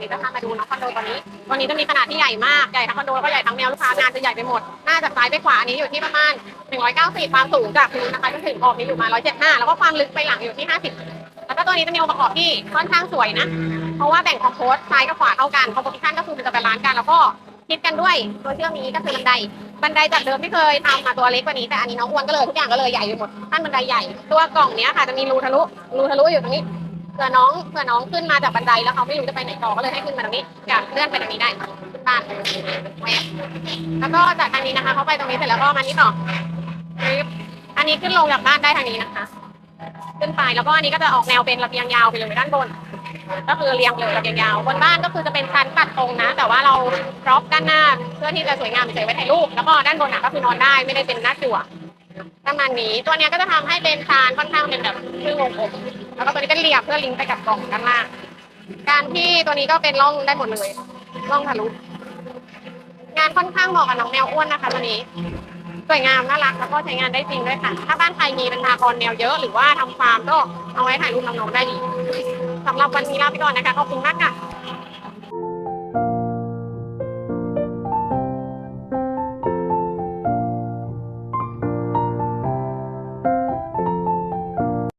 นี้จะพามาดูน้องคอนโดตัวนี้ตัวนี้จะมีขนาดที่ใหญ่มากใหญ่ทั้งคอนโดแล้วก็ใหญ่ทั้งแนวลูกค้างานจะใหญ่ไปหมดหน้าจากซ้ายไปขวาอันนี้อยู่ที่ประมาณ190ความสูงจากพื้นนะคะจนถึงขอบนี้อยู่มา175แล้วก็ความลึกไปหลังอยู่ที่ 50 แล้วก็ตัวนี้จะมีองค์ประกอบที่ค่อนข้างสวยนะ เพราะว่าแบ่งคอมโพสซ้ายกับขวาเท่ากันคอมโพสิชันก็คือมันจะเป็นร้านกันแล้วก็คิดกันด้วยตัวเชื่อมนี้ก็คือบันไดบันไดจากเดิมที่เคยทำมาตัวเล็กกว่านี้แต่อันนี้น้องอ้วนก็เลยทุกอย่างก็เลยใหญ่ไปหมดขั้นบันไดใหญ่ ตัวกล่องเนี้ยค่ะจะมีรูทะลุรูทะลุอยู่ตรงนี้ ผื่อน้องเผื่อน้องขึ้นมาจากบันไดแล้วเขาไม่รู้จะไปไหนต่อก็เลยให้ขึ้นมาตรงนี้อยากเลื่อนไปตรงนี้ได้ขึ้นบ้านแล้วก็จากทางนี้นะคะ เขาไปตรงนี้เสร็จแล้วก็มานี้ต่ออันนี้ขึ้นลงจากบ้านได้ทางนี้นะคะ ขึ้นไปแล้วก็อันนี้ก็จะออกแนวเป็นระเบียงยาวไปเลยด้านบน ก็คือเรียงเลยระเบียงยาวบนบ้านก็คือจะเป็นชั้นตัดตรงนะ แต่ว่าเราพร็อพด้านหน้าเพื่อที่จะสวยงามเฉยไว้ถ่ายรูปแล้วก็ด้านบนอะก็คือนอนได้ไม่ได้เป็นหน้าจั่วประมาณนี้ตัวนี้ก็จะทำให้เป็นคานค่อนข้างเป็นแบบครึ่งวงกลม เหลี่ยมเพื่อลิงก์ไปกับกล่องด้านล่างการที่ตัวนี้ก็เป็นร่องได้หมดเลยร่องทะลุงานค่อนข้างเหมาะกับน้องแมวอ้วนนะคะตัวนี้สวยงามน่ารักแล้วก็ใช้งานได้จริงด้วยค่ะ ถ้าบ้านใครมีเป็นทากรแนวเยอะหรือว่าทำฟาร์มก็เอาไว้ถ่ายรูปน้องๆได้ดีสำหรับวันนี้ลาไปก่อนนะคะขอบคุณมากค่ะ